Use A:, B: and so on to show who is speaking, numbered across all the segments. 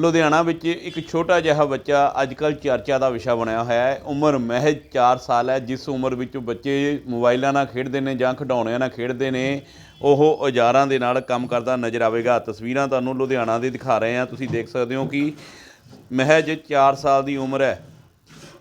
A: ਲੁਧਿਆਣਾ ਵਿੱਚ ਇੱਕ ਛੋਟਾ ਜਿਹਾ ਬੱਚਾ ਅੱਜਕੱਲ ਚਰਚਾ ਦਾ ਵਿਸ਼ਾ ਬਣਿਆ ਹੋਇਆ ਹੈ। ਉਮਰ ਮਹਿਜ 4 ਸਾਲ ਹੈ। ਜਿਸ ਉਮਰ ਵਿੱਚ ਬੱਚੇ ਮੋਬਾਈਲਾਂ ਨਾਲ ਖੇਡਦੇ ਨੇ ਜਾਂ ਖਿਡੌਣਿਆਂ ਨਾਲ ਖੇਡਦੇ ਨੇ, ਉਹ ਔਜ਼ਾਰਾਂ ਦੇ ਨਾਲ ਕੰਮ ਕਰਦਾ ਨਜ਼ਰ ਆਵੇਗਾ। ਤਸਵੀਰਾਂ ਤੁਹਾਨੂੰ ਲੁਧਿਆਣਾ ਦੇ ਦਿਖਾ ਰਹੇ ਹਾਂ। ਤੁਸੀਂ ਦੇਖ ਸਕਦੇ ਹੋ ਕਿ ਮਹਿਜ 4 ਸਾਲ ਦੀ ਉਮਰ ਹੈ।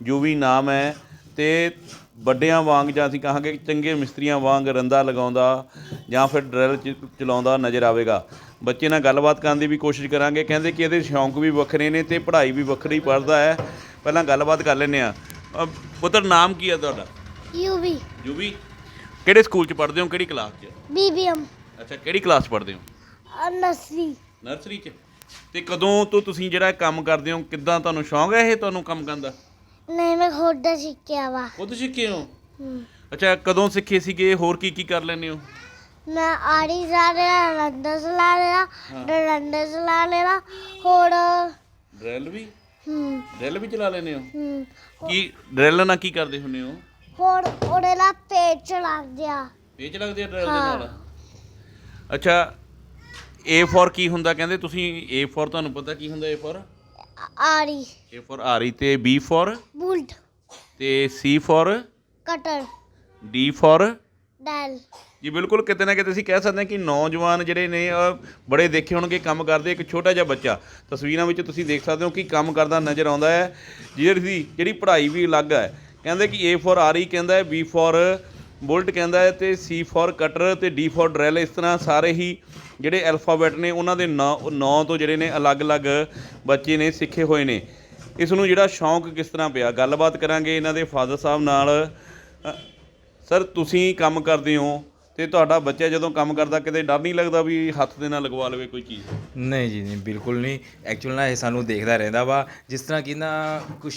A: ਜੋ ਵੀ ਨਾਮ ਹੈ ਤੇ ਵੱਡਿਆਂ ਵਾਂਗ ਜਾਂ ਅਸੀਂ ਕਹਾਂਗੇ ਚੰਗੇ ਮਿਸਤਰੀਆਂ ਵਾਂਗ ਰੰਦਾ ਲਗਾਉਂਦਾ ਜਾਂ ਫਿਰ ਡਰਲ ਚ- ਚਲਾਉਂਦਾ ਨਜ਼ਰ ਆਵੇਗਾ। ਬੱਚੇ ਨਾਲ ਗੱਲਬਾਤ ਕਰਨ ਦੀ ਵੀ ਕੋਸ਼ਿਸ਼ ਕਰਾਂਗੇ। ਕਹਿੰਦੇ ਕਿ ਇਹਦੇ ਸ਼ੌਂਕ ਵੀ ਵੱਖਰੇ ਨੇ ਤੇ ਪੜ੍ਹਾਈ ਵੀ ਵੱਖਰੀ ਪੜ੍ਹਦਾ ਹੈ। ਪਹਿਲਾਂ ਗੱਲਬਾਤ ਕਰ ਲੈਂਦੇ ਆ ਪੁੱਤਰ ਨਾਮ ਕੀ ਹੈ ਤੁਹਾਡਾ?
B: ਯੂਵੀ
A: ਜੂਵੀ ਕਿਹੜੇ ਸਕੂਲ ਚ ਪੜ੍ਹਦੇ ਹੋ? ਕਿਹੜੀ ਕਲਾਸ ਚ?
B: ਬੀਬੀਐਮ
A: ਅੱਛਾ ਕਿਹੜੀ ਕਲਾਸ ਪੜ੍ਹਦੇ ਹੋ?
B: Nursery
A: nursery. ਚ। ਤੇ ਕਦੋਂ ਤੋਂ ਤੁਸੀਂ ਜਿਹੜਾ ਕੰਮ ਕਰਦੇ ਹੋ ਕਿੱਦਾਂ ਤੁਹਾਨੂੰ ਸ਼ੌਂਕ ਹੈ ਇਹ ਤੁਹਾਨੂੰ ਕੰਮ ਕਰਨ ਦਾ?
B: ਨਹੀਂ ਮੈਂ ਖੁਦ ਸਿੱਖਿਆ ਵਾ।
A: ਖੁਦ ਸਿੱਖੇ ਹੋ। ਅੱਛਾ ਕਦੋਂ ਸਿੱਖੇ ਸੀਗੇ? ਹੋਰ ਕੀ ਕੀ ਕਰ ਲੈਂਦੇ ਹੋ?
B: ਮੈਂ ਆੜੀ ਜਾ ਰਿਹਾ ਰੰਡਾ ਚਲਾ ਰਿਹਾ ਡੰਡੇ ਚਲਾ ਰਿਹਾ ਹੋਰ?
A: ਡ੍ਰਿਲ ਵੀ
B: ਹਮ
A: ਡ੍ਰਿਲ ਵੀ ਚਲਾ ਲੈਨੇ ਹੋ?
B: ਹਮ,
A: ਕੀ ਡ੍ਰਿਲ ਨਾਲ ਕੀ ਕਰਦੇ ਹੁੰਨੇ ਹੋ?
B: ਹੋਰ ਉਹਦੇ ਨਾਲ ਪੇਟ ਚਲਾ ਗਿਆ
A: ਪੇਚ ਲੱਗਦੇ ਆ ਡ੍ਰਿਲ ਦੇ ਨਾਲ? ਅੱਛਾ A4 ਕੀ ਹੁੰਦਾ ਕਹਿੰਦੇ? ਤੁਸੀਂ A4 ਤੁਹਾਨੂੰ ਪਤਾ ਕੀ ਹੁੰਦਾ A4
B: ਆੜੀ।
A: A4 ਆਰੀ ਤੇ B4
B: ਬੁਲਟ।
A: ਤੇ C4
B: ਕਟਰ।
A: D4
B: ਦਾਲ।
A: ਜੀ, ਬਿਲਕੁਲ ਕਿਤੇ ਨਾ ਕਿਤੇ ਅਸੀਂ ਕਹਿ ਸਕਦੇ ਹਾਂ ਕਿ ਨੌਜਵਾਨ ਜਿਹੜੇ ਨੇ ਬੜੇ ਦੇਖੇ ਹੋਣਗੇ ਕੰਮ ਕਰਦੇ ਇੱਕ ਛੋਟਾ ਜਿਹਾ ਬੱਚਾ। ਤਸਵੀਰਾਂ ਵਿੱਚ ਤੁਸੀਂ ਦੇਖ ਸਕਦੇ ਹੋ ਕਿ ਕੰਮ ਕਰਦਾ ਨਜ਼ਰ ਆਉਂਦਾ ਹੈ। ਜਿਹਦੀ ਜਿਹੜੀ ਪੜ੍ਹਾਈ ਵੀ ਅਲੱਗ ਹੈ। ਕਹਿੰਦੇ ਕਿ A ਫॉर ਆਰੀ ਕਹਿੰਦਾ ਹੈ, B ਫॉर ਬੁਲਟ ਕਹਿੰਦਾ ਹੈ ਤੇ C ਫੋਰ ਕਟਰ ਤੇ D ਫੋਰ ਡਰੈਲ ਇਸ ਤਰ੍ਹਾਂ ਸਾਰੇ ਹੀ ਜਿਹੜੇ ਐਲਫਾਬੈਟ ਨੇ, ਉਹਨਾਂ ਦੇ ਨਾਂ, ਨੌ ਤੋਂ ਜਿਹੜੇ ਨੇ ਅਲੱਗ-ਅਲੱਗ ਬੱਚੇ ਨੇ ਸਿੱਖੇ ਹੋਏ ਨੇ। ਇਸ ਨੂੰ ਜਿਹੜਾ ਸ਼ੌਂਕ ਕਿਸ ਤਰ੍ਹਾਂ ਪਿਆ? ਗੱਲਬਾਤ ਕਰਾਂਗੇ ਇਹਨਾਂ ਦੇ ਫਾਦਰ ਸਾਹਿਬ ਨਾਲ। ਸਰ ਤੁਸੀਂ ਕੰਮ ਕਰਦੇ ਹੋ ਤੇ ਤੁਹਾਡਾ ਬੱਚਾ ਜਦੋਂ ਕੰਮ ਕਰਦਾ ਕਿਤੇ ਡਰ ਨਹੀਂ ਲੱਗਦਾ ਵੀ ਹੱਥ ਦੇ ਨਾਲ ਲਗਵਾ ਲਵੇ ਕੋਈ ਚੀਜ਼?
C: ਨਹੀਂ ਜੀ ਨਹੀਂ ਬਿਲਕੁਲ ਨਹੀਂ। ਐਕਚੁਅਲ ਨਾ ਇਹ ਸਾਨੂੰ ਦੇਖਦਾ ਰਹਿੰਦਾ ਵਾ। ਜਿਸ ਤਰ੍ਹਾਂ ਕਿ ਨਾ ਕੁਝ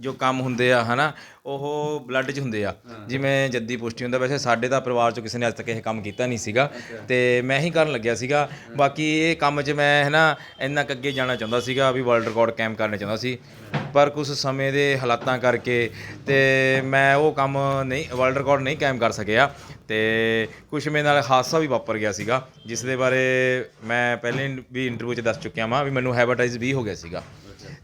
C: ਜੋ ਕੰਮ ਹੁੰਦੇ ਆ ਹਨਾ ਉਹ ਬਲੱਡ 'ਚ ਹੁੰਦੇ ਆ। ਜਿਵੇਂ ਜੱਦੀ ਪੁਸ਼ਟੀ ਹੁੰਦਾ ਵੈਸੇ ਸਾਡੇ ਤਾਂ ਪਰਿਵਾਰ 'ਚ ਕਿਸੇ ਨੇ ਅੱਜ ਤੱਕ ਇਹ ਕੰਮ ਕੀਤਾ ਨਹੀਂ ਸੀਗਾ। ਤੇ ਮੈਂ ਹੀ ਕਰਨ ਲੱਗਿਆ ਸੀਗਾ। ਬਾਕੀ ਇਹ ਕੰਮ 'ਚ ਮੈਂ ਹਨਾ ਇੰਨਾ ਕੁ ਅੱਗੇ ਜਾਣਾ ਚਾਹੁੰਦਾ ਸੀਗਾ ਵੀ ਵਰਲਡ ਰਿਕਾਰਡ ਕੈਂਪ ਕਰਨਾ ਚਾਹੁੰਦਾ ਸੀ। ਪਰ ਕੁਝ ਸਮੇਂ ਦੇ ਹਾਲਾਤਾਂ ਕਰਕੇ ਤੇ ਮੈਂ ਉਹ ਕੰਮ ਨਹੀਂ ਵਰਲਡ ਰਿਕਾਰਡ ਨਹੀਂ ਕਾਇਮ ਕਰ ਸਕਿਆ ਤੇ ਕੁਝ ਮੇਰੇ ਨਾਲ ਹਾਦਸਾ ਵੀ ਵਾਪਰ ਗਿਆ ਸੀਗਾ ਜਿਸ ਦੇ ਬਾਰੇ ਮੈਂ ਪਹਿਲੇ ਵੀ ਇੰਟਰਵਿਊ 'ਚ ਦੱਸ ਚੁੱਕਿਆ ਵਾਂ ਵੀ ਮੈਨੂੰ ਹੈਪੇਟਾਈਟਸ ਵੀ ਹੋ ਗਿਆ ਸੀਗਾ।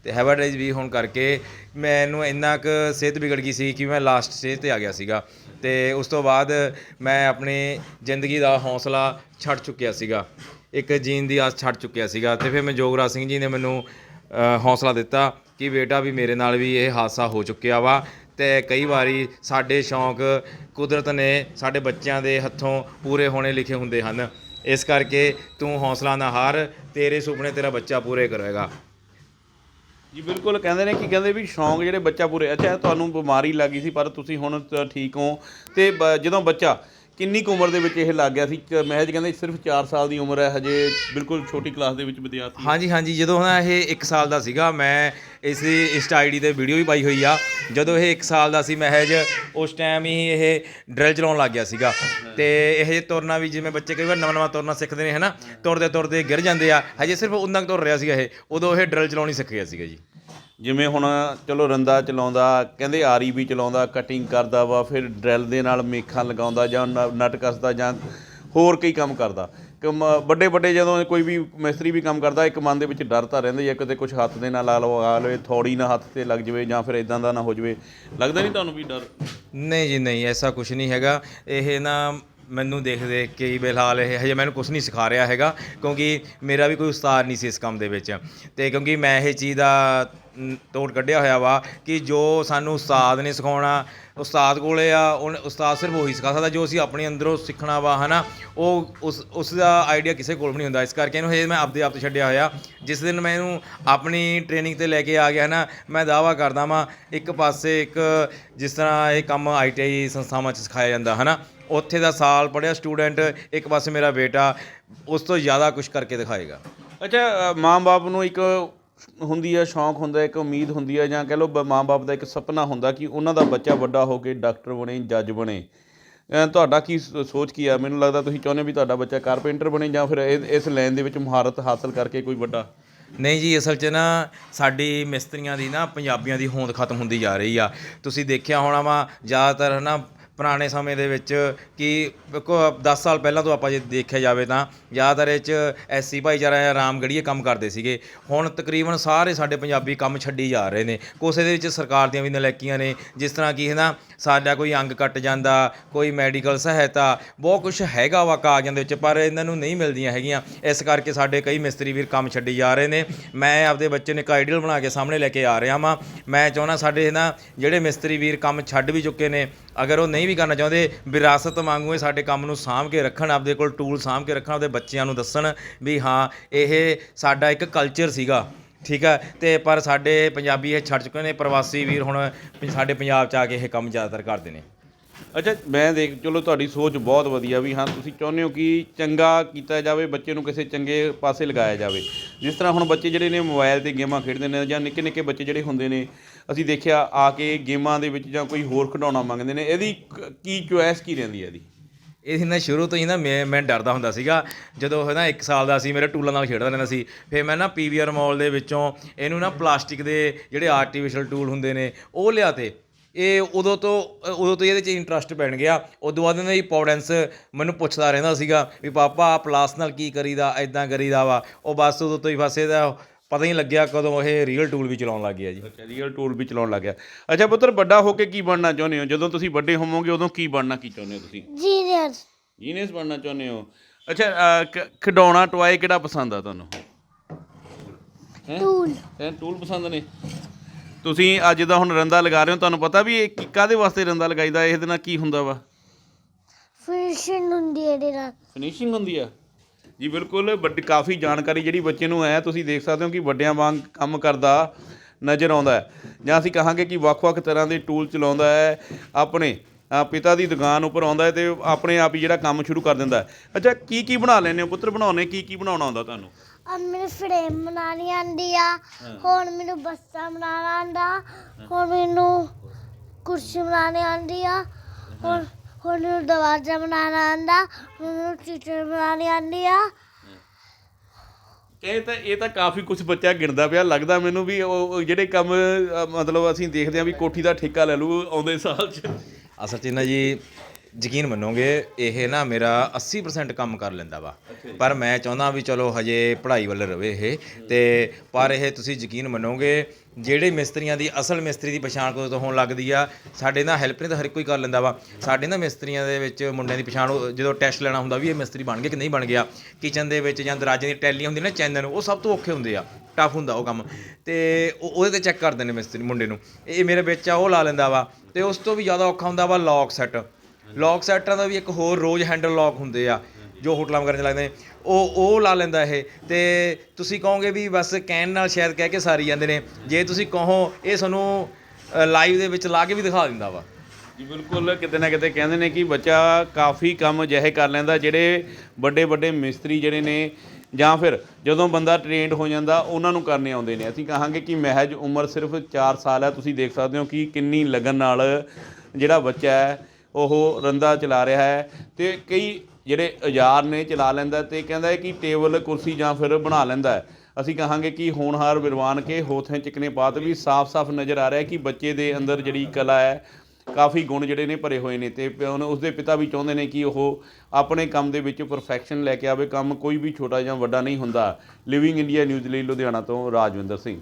C: ਤੇ ਹੈਪੇਟਾਈਟਸ ਵੀ ਹੋਣ ਕਰਕੇ ਮੈਨੂੰ ਇੰਨਾ ਕੁ ਸਿਹਤ ਵਿਗੜ ਗਈ ਸੀ ਕਿ ਮੈਂ ਲਾਸਟ ਸਟੇਜ ਤੇ ਆ ਗਿਆ ਸੀਗਾ ਤੇ ਉਸ ਤੋਂ ਬਾਅਦ ਮੈਂ ਆਪਣੀ ਜ਼ਿੰਦਗੀ ਦਾ ਹੌਸਲਾ ਛੱਡ ਚੁੱਕਿਆ ਸੀਗਾ। ਇੱਕ ਜੀਣ ਦੀ ਆਸ ਛੱਡ ਚੁੱਕਿਆ ਸੀਗਾ ਤੇ ਫਿਰ ਮੈਂ ਜੋਗਰਾਜ ਸਿੰਘ ਜੀ ਨੇ ਮੈਨੂੰ ਅ, ਹੌਸਲਾ ਦਿੱਤਾ ਕਿ ਬੇਟਾ ਵੀ ਮੇਰੇ ਨਾਲ ਵੀ ਇਹ ਹਾਦਸਾ ਹੋ ਚੁੱਕਿਆ ਵਾ ਤੇ ਕਈ ਵਾਰੀ ਸਾਡੇ ਸ਼ੌਂਕ ਕੁਦਰਤ ਨੇ ਸਾਡੇ ਬੱਚਿਆਂ ਦੇ ਹੱਥੋਂ ਪੂਰੇ ਹੋਣੇ ਲਿਖੇ ਹੁੰਦੇ ਹਨ। ਇਸ ਕਰਕੇ ਤੂੰ ਹੌਸਲਾ ਨਾ ਹਾਰ ਤੇਰੇ ਸੁਪਨੇ ਤੇਰਾ ਬੱਚਾ ਪੂਰੇ ਕਰੇਗਾ।
A: ਜੀ ਬਿਲਕੁਲ ਕਹਿੰਦੇ ਨੇ ਕਿ ਕਹਿੰਦੇ ਵੀ ਸ਼ੌਂਕ ਜਿਹੜੇ ਬੱਚਾ ਪੂਰੇ ਅੱਛਾ ਤੁਹਾਨੂੰ ਬਿਮਾਰੀ ਲੱਗੀ ਸੀ ਪਰ ਤੁਸੀਂ ਹੁਣ ਠੀਕ ਹੋ ਤੇ ਜਦੋਂ ਬੱਚਾ ਕਿੰਨੀ ਉਮਰ ਦੇ ਵਿੱਚ ਇਹ ਲੱਗ ਗਿਆ ਸੀ? ਮਹਿਜ ਕਹਿੰਦੇ ਸਿਰਫ 4 ਸਾਲ ਦੀ ਉਮਰ ਹੈ ਹਜੇ ਬਿਲਕੁਲ ਛੋਟੀ ਕਲਾਸ ਦੇ ਵਿੱਚ ਵਿਦਿਆਰਥੀ।
C: ਹਾਂਜੀ ਹਾਂਜੀ ਜਦੋਂ ਨਾ ਇਹ 1 ਸਾਲ ਦਾ ਸੀਗਾ ਮੈਂ ਇਸ ਇੰਸਟਾ ਆਈਡੀ ਤੇ ਵੀਡੀਓ ਵੀ ਪਾਈ ਹੋਈ ਆ। ਜਦੋਂ ਇਹ 1 ਸਾਲ ਦਾ ਸੀ ਮਹਿਜ, ਉਸ ਟਾਈਮ ਹੀ ਇਹ ਡਰਿਲ ਚਲਾਉਣ ਲੱਗ ਗਿਆ ਸੀਗਾ। ਤੇ ਇਹ ਤੁਰਨਾ ਵੀ ਜਿਵੇਂ ਬੱਚੇ ਕਈ ਵਾਰ ਨਵਾਂ ਨਵਾਂ ਤੁਰਨਾ ਸਿੱਖਦੇ ਨੇ, ਹਨਾ? ਤੁਰਦੇ ਤੁਰਦੇ ਗਿਰ ਜਾਂਦੇ ਆ। ਹਜੇ ਸਿਰਫ ਉਨਾਂ ਤੁਰ ਰਿਹਾ ਸੀਗਾ ਇਹ। ਉਦੋਂ ਇਹ ਡਰਿਲ ਚਲਾਉਣੀ ਸਿੱਖ ਗਿਆ ਸੀਗਾ ਜੀ।
A: ਜਿਵੇਂ ਹੁਣ ਚਲੋ ਰੰਦਾ ਚਲਾਉਂਦਾ, ਕਹਿੰਦੇ ਆਰੀ ਵੀ ਚਲਾਉਂਦਾ ਕਟਿੰਗ ਕਰਦਾ ਵਾ, ਫਿਰ ਡਰਿਲ ਦੇ ਨਾਲ ਮੇਖਾਂ ਲਗਾਉਂਦਾ ਜਾਂ ਨ- ਨਟ ਕੱਸਦਾ ਜਾਂ ਹੋਰ ਕਈ ਕੰਮ ਕਰਦਾ। ਵੱਡੇ ਵੱਡੇ ਜਦੋਂ ਕੋਈ ਵੀ ਮਿਸਤਰੀ ਵੀ ਕੰਮ ਕਰਦਾ, ਇੱਕ ਮਨ ਦੇ ਵਿੱਚ ਡਰ ਤਾਂ ਰਹਿੰਦਾ ਹੀ ਆ ਕਿਤੇ ਕੁਝ ਹੱਥ ਦੇ ਨਾਲ ਲਾ ਲਵਾ ਲਵੇ, ਥੋੜੀ ਨਾ ਹੱਥ ਤੇ ਲੱਗ ਜਾਵੇ ਜਾਂ ਫਿਰ ਇਦਾਂ ਦਾ ਨਾ ਹੋ ਜਾਵੇ। ਲੱਗਦਾ ਨਹੀਂ ਤੁਹਾਨੂੰ ਵੀ ਡਰ?
C: ਨਹੀਂ ਜੀ, ਨਹੀਂ, ਐਸਾ ਕੁਝ ਨਹੀਂ ਹੈਗਾ। ਇਹ ਨਾ ਮੈਨੂੰ ਦੇਖ ਦੇਖ ਕੇ ਹੀ ਬਿਲਹਾਲ ਇਹ ਹਜੇ ਮੈਨੂੰ ਕੁਝ ਨਹੀਂ ਸਿਖਾ ਰਿਹਾ ਹੈਗਾ, ਕਿਉਂਕਿ ਮੇਰਾ ਵੀ ਕੋਈ ਉਸਤਾਦ ਨਹੀਂ ਸੀ ਇਸ ਕੰਮ ਦੇ ਵਿੱਚ। ਤੇ ਕਿਉਂਕਿ ਮੈਂ ਇਹ ਚੀਜ਼ ਦਾ ਤੋੜ ਕੱਢਿਆ ਹੋਇਆ ਵਾ ਕਿ ਜੋ ਸਾਨੂੰ ਉਸਤਾਦ ਨੇ ਸਿਖਾਉਣਾ, ਉਸਤਾਦ ਕੋਲੇ ਆ ਉਹ ਉਸਤਾਦ ਸਿਰਫ ਉਹੀ ਸਿਖਾ ਸਕਦਾ ਜੋ ਅਸੀਂ ਆਪਣੇ ਅੰਦਰੋਂ ਸਿੱਖਣਾ ਵਾ, ਹਨਾ? ਉਹ ਉਸ ਉਸ ਦਾ ਆਈਡੀਆ ਕਿਸੇ ਕੋਲ ਵੀ ਨਹੀਂ ਹੁੰਦਾ। ਇਸ ਕਰਕੇ ਇਹਨੂੰ ਹਜੇ ਮੈਂ ਆਪਦੇ ਆਪ ਤੋਂ ਛੱਡਿਆ ਹੋਇਆ। ਜਿਸ ਦਿਨ ਮੈਂ ਇਹਨੂੰ ਆਪਣੀ ਟ੍ਰੇਨਿੰਗ ਤੇ ਲੈ ਕੇ ਆ ਗਿਆ ਨਾ ਮੈਂ ਦਾਵਾ ਕਰਦਾ ਵਾਂ, ਇੱਕ ਪਾਸੇ ਇੱਕ ਜਿਸ ਤਰ੍ਹਾਂ ਇਹ ਕੰਮ ਆਈਟੀਆਈ ਸੰਸਥਾਵਾਂ 'ਚ ਸਿਖਾਇਆ ਜਾਂਦਾ, ਹਨਾ? ਉੱਥੇ ਦਾ ਸਾਲ ਪੜਿਆ ਸਟੂਡੈਂਟ, ਇੱਕ ਪਾਸੇ ਮੇਰਾ ਬੇਟਾ, ਉਸ ਤੋਂ ਜ਼ਿਆਦਾ ਕੁਝ ਕਰਕੇ ਦਿਖਾਏਗਾ।
A: ਅੱਛਾ ਮਾਂ-ਬਾਪ ਨੂੰ ਇੱਕ ਹੁੰਦੀ ਹੈ ਸ਼ੌਂਕ ਹੁੰਦਾ, ਇੱਕ ਉਮੀਦ ਹੁੰਦੀ ਹੈ ਜਾਂ ਕਹਿ ਲਓ ਬ- ਮਾਂ-ਬਾਪ ਦਾ ਇੱਕ ਸੁਪਨਾ ਹੁੰਦਾ ਕਿ ਉਹਨਾਂ ਦਾ ਬੱਚਾ ਵੱਡਾ ਹੋ ਕੇ ਡਾਕਟਰ ਬਣੇ, ਜੱਜ ਬਣੇ। ਤੁਹਾਡਾ ਕੀ ਸੋਚ ਕੀ ਆ? ਮੈਨੂੰ ਲੱਗਦਾ ਤੁਸੀਂ ਚਾਹੁੰਦੇ ਵੀ ਤੁਹਾਡਾ ਬੱਚਾ ਕਾਰਪੈਂਟਰ ਬਣੇ, ਜਾਂ ਫਿਰ ਇਸ ਲਾਈਨ ਦੇ ਵਿੱਚ ਮਹਾਰਤ ਹਾਸਲ ਕਰਕੇ ਕੋਈ ਵੱਡਾ?
C: ਨਹੀਂ ਜੀ, ਅਸਲ 'ਚ ਨਾ ਸਾਡੀ ਮਿਸਤਰੀਆਂ ਦੀ ਨਾ ਪੰਜਾਬੀਆਂ ਦੀ ਹੋਂਦ ਖਤਮ ਹੁੰਦੀ ਜਾ ਰਹੀ ਆ। ਤੁਸੀਂ ਦੇਖਿਆ ਹੋਣਾ ਵਾ, ਜ਼ਿਆਦਾਤਰ ਨਾ ਪੁਰਾਣੇ ਸਮੇਂ ਦੇ ਵਿੱਚ ਕਿ ਵੇਖੋ 10 ਸਾਲ ਪਹਿਲਾਂ ਤੋਂ ਆਪਾਂ ਜੇ ਦੇਖਿਆ ਜਾਵੇ ਤਾਂ ਜ਼ਿਆਦਾਤਰ ਇਹ 'ਚ ਐਸੀ ਭਾਈਚਾਰਾ ਜਾਂ ਰਾਮਗੜੀਏ ਕੰਮ ਕਰਦੇ ਸੀਗੇ। ਹੁਣ ਤਕਰੀਬਨ ਸਾਰੇ ਸਾਡੇ ਪੰਜਾਬੀ ਕੰਮ ਛੱਡੀ ਜਾ ਰਹੇ ਨੇ। ਕੁਛ ਦੇ ਵਿੱਚ ਸਰਕਾਰ ਦੀਆਂ ਵੀ ਨਲੈਕੀਆਂ ਨੇ, ਜਿਸ ਤਰ੍ਹਾਂ ਕਿ ਹੈ ਨਾ ਸਾਡਾ ਕੋਈ ਅੰਗ ਕੱਟ ਜਾਂਦਾ, ਕੋਈ ਮੈਡੀਕਲ ਸਹਾਇਤਾ, ਬਹੁਤ ਕੁਝ ਹੈਗਾ ਵਾ ਕਾਗਜ਼ਾਂ ਦੇ ਵਿੱਚ, ਪਰ ਇਹਨਾਂ ਨੂੰ ਨਹੀਂ ਮਿਲਦੀਆਂ ਹੈਗੀਆਂ। ਇਸ ਕਰਕੇ ਸਾਡੇ ਕਈ ਮਿਸਤਰੀ ਵੀਰ ਕੰਮ ਛੱਡੀ ਜਾ ਰਹੇ ਨੇ। ਮੈਂ ਆਪਦੇ ਬੱਚੇ ਨੂੰ ਇੱਕ ਆਈਡੀਅਲ ਬਣਾ ਕੇ ਸਾਹਮਣੇ ਲੈ ਕੇ ਆ ਰਿਹਾ ਵਾਂ। ਮੈਂ ਚਾਹੁੰਦਾ ਸਾਡੇ ਨਾ ਜਿਹੜੇ ਮਿਸਤਰੀ ਵੀਰ ਕੰਮ ਛੱਡ ਵੀ ਚੁੱਕੇ ਨੇ ਅਗਰ ਉਹ ਨਹੀਂ ਵੀ ਕਰਨਾ ਚਾਹੁੰਦੇ, ਵਿਰਾਸਤ ਵਾਂਗੂ ਇਹ ਸਾਡੇ ਕੰਮ ਨੂੰ ਸਾਂਭ ਕੇ ਰੱਖਣ, ਆਪਦੇ ਕੋਲ ਟੂਲ ਸਾਂਭ ਕੇ ਰੱਖਣ, ਆਪਦੇ ਬੱਚਿਆਂ ਨੂੰ ਦੱਸਣ ਵੀ ਹਾਂ, ਇਹ ਸਾਡਾ ਇੱਕ ਕਲਚਰ ਸੀਗਾ, ਠੀਕ ਆ? ਤੇ ਪਰ ਸਾਡੇ ਪੰਜਾਬੀ ਇਹ ਛੱਡ ਚੁੱਕੇ ਨੇ, ਪ੍ਰਵਾਸੀ ਵੀਰ ਹੁਣ ਸਾਡੇ ਪੰਜਾਬ 'ਚ ਆ ਕੇ ਇਹ ਕੰਮ ਜ਼ਿਆਦਾਤਰ ਕਰਦੇ ਨੇ।
A: ਅੱਛਾ, ਮੈਂ ਦੇਖ, ਚਲੋ ਤੁਹਾਡੀ ਸੋਚ ਬਹੁਤ ਵਧੀਆ ਵੀ ਹਾਂ, ਤੁਸੀਂ ਚਾਹੁੰਦੇ ਹੋ ਕਿ ਚੰਗਾ ਕੀਤਾ ਜਾਵੇ, ਬੱਚੇ ਨੂੰ ਕਿਸੇ ਚੰਗੇ ਪਾਸੇ ਲਗਾਇਆ ਜਾਵੇ। ਜਿਸ ਤਰ੍ਹਾਂ ਹੁਣ ਬੱਚੇ ਜਿਹੜੇ ਨੇ ਮੋਬਾਈਲ ਤੇ ਗੇਮਾਂ ਖੇਡਦੇ ਨੇ ਜਾਂ ਨਿੱਕੇ ਨਿੱਕੇ ਬੱਚੇ ਜਿਹੜੇ ਹੁੰਦੇ ਨੇ ਅਸੀਂ ਦੇਖਿਆ ਆ ਕੇ ਗੇਮਾਂ ਦੇ ਵਿੱਚ ਜਾਂ ਕੋਈ ਹੋਰ ਖਿਡੌਣਾ ਮੰਗਦੇ ਨੇ, ਇਹਦੀ ਕ- ਕੀ ਚੁਆਇਸ ਕੀ ਰਹਿੰਦੀ ਹੈ ਇਹਦੀ?
C: ਇਹ ਨਾ ਸ਼ੁਰੂ ਤੋਂ ਹੀ ਨਾ ਮੈਂ ਮੈਂ ਡਰਦਾ ਹੁੰਦਾ ਸੀਗਾ। ਜਦੋਂ ਉਹ ਨਾ 1 ਸਾਲ ਦਾ ਸੀ, ਮੇਰੇ ਟੂਲਾਂ ਨਾਲ ਖੇਡਦਾ ਰਹਿੰਦਾ ਸੀ। ਫਿਰ ਮੈਂ ਨਾ ਪੀਵੀਆਰ ਮਾਲ ਦੇ ਵਿੱਚੋਂ ਇਹਨੂੰ ਨਾ ਪਲਾਸਟਿਕ ਦੇ ਜਿਹੜੇ ਆਰਟੀਫੀਸ਼ੀਅਲ ਟੂਲ ਹੁੰਦੇ ਨੇ, ਉਹ ਲਿਆ ਤੇ। ਇਹ ਉਦੋਂ ਤੋਂ ਉਦੋਂ ਤੋਂ ਇਹਦੇ 'ਚ ਇੰਟਰਸਟ ਪੈਣ ਗਿਆ। ਉਦੋਂ ਬਾਅਦ ਇਹਦਾ ਦੀ ਇੰਪੋਰਟੈਂਸ ਮੈਨੂੰ ਪੁੱਛਦਾ ਰਹਿੰਦਾ ਸੀਗਾ ਵੀ, ਪਾਪਾ ਪਲਾਸ ਨਾਲ ਕੀ ਕਰੀਦਾ ਐਦਾਂ ਕਰੀਦਾ ਵਾ? ਉਹ ਬਸ ਉਦੋਂ ਤੋਂ ਹੀ ਬਸ ਇਹਦਾ ਪਤਾ ਹੀ ਲੱਗਿਆ ਕਦੋਂ ਇਹ ਰੀਅਲ ਟੂਲ ਵੀ ਚਲਾਉਣ ਲੱਗ ਗਿਆ ਜੀ।
A: ਅੱਛਾ ਰੀਅਲ ਟੂਲ ਵੀ ਚਲਾਉਣ ਲੱਗ ਗਿਆ। ਅੱਛਾ ਪੁੱਤਰ ਵੱਡਾ ਹੋ ਕੇ ਕੀ ਬਣਨਾ ਚਾਹੁੰਦੇ ਹੋ? ਜਦੋਂ ਤੁਸੀਂ ਵੱਡੇ ਹੋਵੋਗੇ ਉਦੋਂ ਕੀ ਬਣਨਾ ਕੀ ਚਾਹੁੰਦੇ ਹੋ ਤੁਸੀਂ?
B: ਜੀਨੀਅਰ
A: ਜੀਨੀਅਸ ਬਣਨਾ ਚਾਹੁੰਦੇ ਹੋ? ਅੱਛਾ ਖਿਡੌਣਾ ਟੋਏ ਕਿਹੜਾ ਪਸੰਦ ਆ ਤੁਹਾਨੂੰ?
B: ਟੂਲ
A: ਇਹ ਟੂਲ ਪਸੰਦ ਨੇ? ਤੁਸੀਂ ਅੱਜ ਦਾ ਹੁਣ ਰੰਦਾ ਲਗਾ ਰਹੇ ਹੋ ਤੁਹਾਨੂੰ ਪਤਾ ਵੀ ਇਹ ਕੀ- ਕਾਹਦੇ ਵਾਸਤੇ ਰੰਦਾ ਲਗਾਈਦਾ? ਇਹਦੇ ਨਾਲ ਕੀ ਹੁੰਦਾ ਵਾ?
B: ਫਿਨਿਸ਼ਿੰਗ ਹੁੰਦੀ ਹੈ ਇਹਦੇ ਨਾਲ।
A: ਫਿਨਿਸ਼ਿੰਗ ਹੁੰਦੀ ਆ? ਜੀ ਬਿਲਕੁਲ ਵੱਡੀ ਕਾਫੀ ਜਾਣਕਾਰੀ ਜਿਹੜੀ ਬੱਚੇ ਨੂੰ ਹੈ ਤੁਸੀਂ ਦੇਖ ਸਕਦੇ ਹੋ ਕਿ ਵੱਡਿਆਂ ਵਾਂਗ ਕੰਮ ਕਰਦਾ ਨਜ਼ਰ ਆਉਂਦਾ ਹੈ। ਜਾਂ ਅਸੀਂ ਕਹਾਂਗੇ ਕਿ ਵੱਖ-ਵੱਖ ਤਰ੍ਹਾਂ ਦੇ ਟੂਲ ਚਲਾਉਂਦਾ ਹੈ ਆਪਣੇ ਅ, ਪਿਤਾ ਦੀ ਦੁਕਾਨ ਉੱਪਰ ਆਉਂਦਾ ਹੈ ਤੇ ਆਪਣੇ ਆਪ ਹੀ ਜਿਹੜਾ ਕੰਮ ਸ਼ੁਰੂ ਕਰ ਦਿੰਦਾ ਹੈ। ਅੱਛਾ ਕੀ ਕੀ ਬਣਾ ਲੈਂਦੇ ਹੋ? ਪੁੱਤਰ ਬਣਾਉਣੇ ਕੀ ਕੀ ਬਣਾਉਣਾ ਆਉਂਦਾ ਤੁਹਾਨੂੰ?
B: ਆ ਮੈਨੂੰ ਫਰੇਮ ਬਣਾਉਣੀ ਆਂਦੀ ਆ ਹੁਣ ਮੈਨੂੰ ਬੱਸਾਂ ਬਣਾਉਣਾ ਆਂਦਾ ਹੁਣ ਮੈਨੂੰ ਕੁਰਸੀ ਬਣਾਉਣੀ ਆਂਦੀ ਆ ਹੁਣ ਹੁਣ ਦਰਵਾਜ਼ਾ ਬਣਾਉਣਾ ਆਂਦਾ ਹੁਣ ਟੀਚਰ ਬਣਾਉਣੀ ਆਂਦੀ ਆ।
A: ਇਹ ਤਾਂ ਇਹ ਤਾਂ ਕਾਫੀ ਕੁਝ ਬੱਚਾ ਗਿਣਦਾ ਪਿਆ। ਲੱਗਦਾ ਮੈਨੂੰ ਵੀ ਉਹ ਉਹ ਜਿਹੜੇ ਕੰਮ ਅ, ਮਤਲਬ ਅਸੀਂ ਦੇਖਦੇ ਹਾਂ ਵੀ ਕੋਠੀ ਦਾ ਠੇਕਾ ਲੈ ਲੂ ਆਉਂਦੇ ਸਾਲ 'ਚ।
C: ਅਸਲ 'ਚ ਨਾ ਜੀ ਯਕੀਨ ਮੰਨੋਗੇ ਇਹ ਨਾ ਮੇਰਾ 80% ਕੰਮ ਕਰ ਲੈਂਦਾ ਵਾ। ਪਰ ਮੈਂ ਚਾਹੁੰਦਾ ਵੀ ਚਲੋ ਹਜੇ ਪੜ੍ਹਾਈ ਵੱਲ ਰਵੇ ਇਹ। ਤੇ ਪਰ ਇਹ ਤੁਸੀਂ ਯਕੀਨ ਮੰਨੋਗੇ ਜਿਹੜੇ ਮਿਸਤਰੀਆਂ ਦੀ ਅਸਲ ਮਿਸਤਰੀ ਦੀ ਪਛਾਣ ਕਦੋਂ ਤੋਂ ਹੋਣ ਲੱਗਦੀ ਆ, ਸਾਡੇ ਨਾਲ ਹੈਲਪ ਨੇ ਤਾਂ ਹਰ ਕੋਈ ਕਰ ਲੈਂਦਾ ਵਾ। ਸਾਡੇ ਨਾ ਮਿਸਤਰੀਆਂ ਦੇ ਵਿੱਚ ਮੁੰਡਿਆਂ ਦੀ ਪਛਾਣ, ਉਹ ਜਦੋਂ ਟੈਸਟ ਲੈਣਾ ਹੁੰਦਾ ਵੀ ਇਹ ਮਿਸਤਰੀ ਬਣ ਗਿਆ ਕਿ ਨਹੀਂ ਬਣ ਗਿਆ ਕਿਚਨ ਦੇ ਵਿੱਚ ਜਾਂ ਦਰਾਜੇ ਦੀ ਟੈਲੀਆਂ ਹੁੰਦੀਆਂ ਨਾ, ਚੈਨਲ, ਉਹ ਸਭ ਤੋਂ ਔਖੇ ਹੁੰਦੇ ਆ ਟਫ ਹੁੰਦਾ ਉਹ ਕੰਮ। ਤੇ ਉਹ- ਉਹਦੇ ਤੇ ਚੈੱਕ ਕਰਦੇ ਨੇ ਮਿਸਤਰੀ, ਮੁੰਡੇ ਨੂੰ। ਇਹ ਮੇਰੇ ਵਿੱਚ ਆ, ਉਹ ਲਾ ਲੈਂਦਾ ਵਾ। ਤੇ ਉਸ ਤੋਂ ਵੀ ਜ਼ਿਆਦਾ ਔਖਾ ਹੁੰਦਾ ਵਾ ਲੌਕ ਸੈੱਟ ਲੌਕ ਸੈੱਟਾਂ ਦਾ ਵੀ ਇੱਕ ਹੋਰ ਰੋਜ਼ ਹੈਂਡਲ ਲੌਕ ਹੁੰਦੇ ਆ। ਜੋ ਹੋਟਲਾਂ ਵਗੈਰਾ 'ਚ ਲੱਗਦੇ ਨੇ, ਉਹ ਉਹ ਲਾ ਲੈਂਦਾ ਇਹ। ਤੇ ਤੁਸੀਂ ਕਹੋਗੇ ਵੀ ਬਸ ਕਹਿਣ ਨਾਲ ਸ਼ਾਇਦ ਕਹਿ ਕੇ ਸਾਰੀ ਜਾਂਦੇ ਨੇ। ਜੇ ਤੁਸੀਂ ਕਹੋ, ਇਹ ਤੁਹਾਨੂੰ ਲਾਈਵ ਦੇ ਵਿੱਚ ਲਾ ਕੇ ਵੀ ਦਿਖਾ ਦਿੰਦਾ ਵਾ।
A: ਜੀ, ਬਿਲਕੁਲ। ਕਿਤੇ ਨਾ ਕਿਤੇ ਕਹਿੰਦੇ ਨੇ ਕਿ ਬੱਚਾ ਕਾਫੀ ਕੰਮ ਅਜਿਹੇ ਕਰ ਲੈਂਦਾ, ਜਿਹੜੇ ਵੱਡੇ ਵੱਡੇ ਮਿਸਤਰੀ ਜਿਹੜੇ ਨੇ, ਜਾਂ ਫਿਰ ਜਦੋਂ ਬੰਦਾ ਟ੍ਰੇਨਡ ਹੋ ਜਾਂਦਾ, ਉਹਨਾਂ ਨੂੰ ਕਰਨੇ ਆਉਂਦੇ ਨੇ। ਅਸੀਂ ਕਹਾਂਗੇ ਕਿ ਮਹਿਜ ਉਮਰ ਸਿਰਫ 4 ਸਾਲ ਹੈ। ਤੁਸੀਂ ਦੇਖ ਸਕਦੇ ਹੋ ਕਿ ਕਿੰਨੀ ਲਗਨ ਨਾਲ ਜਿਹੜਾ ਬੱਚਾ ਹੈ, ਉਹ ਰੰਦਾ ਚਲਾ ਰਿਹਾ ਹੈ। ਤੇ ਕਈ ਜਿਹੜੇ ਔਜ਼ਾਰ ਨੇ ਚਲਾ ਲੈਂਦਾ ਤੇ ਕਹਿੰਦਾ ਹੈ ਕਿ ਟੇਬਲ, ਕੁਰਸੀ ਜਾਂ ਫਿਰ ਬਣਾ ਲੈਂਦਾ ਹੈ। ਅਸੀਂ ਕਹਾਂਗੇ ਕਿ ਹੋਣਹਾਰ ਵਿਰਵਾਨ ਕੇ ਹੋਠੇ ਚਿਕਨੇ ਪਾਤ ਵੀ ਸਾਫ਼-ਸਾਫ਼ ਨਜ਼ਰ ਆ ਰਿਹਾ ਕਿ ਬੱਚੇ ਦੇ ਅੰਦਰ ਜਿਹੜੀ ਕਲਾ ਹੈ, ਕਾਫੀ ਗੁਣ ਜਿਹੜੇ ਨੇ ਭਰੇ ਹੋਏ ਨੇ ਤੇ ਪਿਓ ਨੇ ਉਸਦੇ ਪਿਤਾ ਵੀ ਚਾਹੁੰਦੇ ਨੇ ਕਿ ਉਹ ਆਪਣੇ ਕੰਮ ਦੇ ਵਿੱਚ ਪਰਫੈਕਸ਼ਨ ਲੈ ਕੇ ਆਵੇ, ਕੰਮ ਕੋਈ ਵੀ ਛੋਟਾ ਜਾਂ ਵੱਡਾ ਨਹੀਂ ਹੁੰਦਾ। ਲਿਵਿੰਗ ਇੰਡੀਆ ਨਿਊਜ਼ ਲਈ ਲੁਧਿਆਣਾ ਤੋਂ ਰਾਜਵਿੰਦਰ ਸਿੰਘ।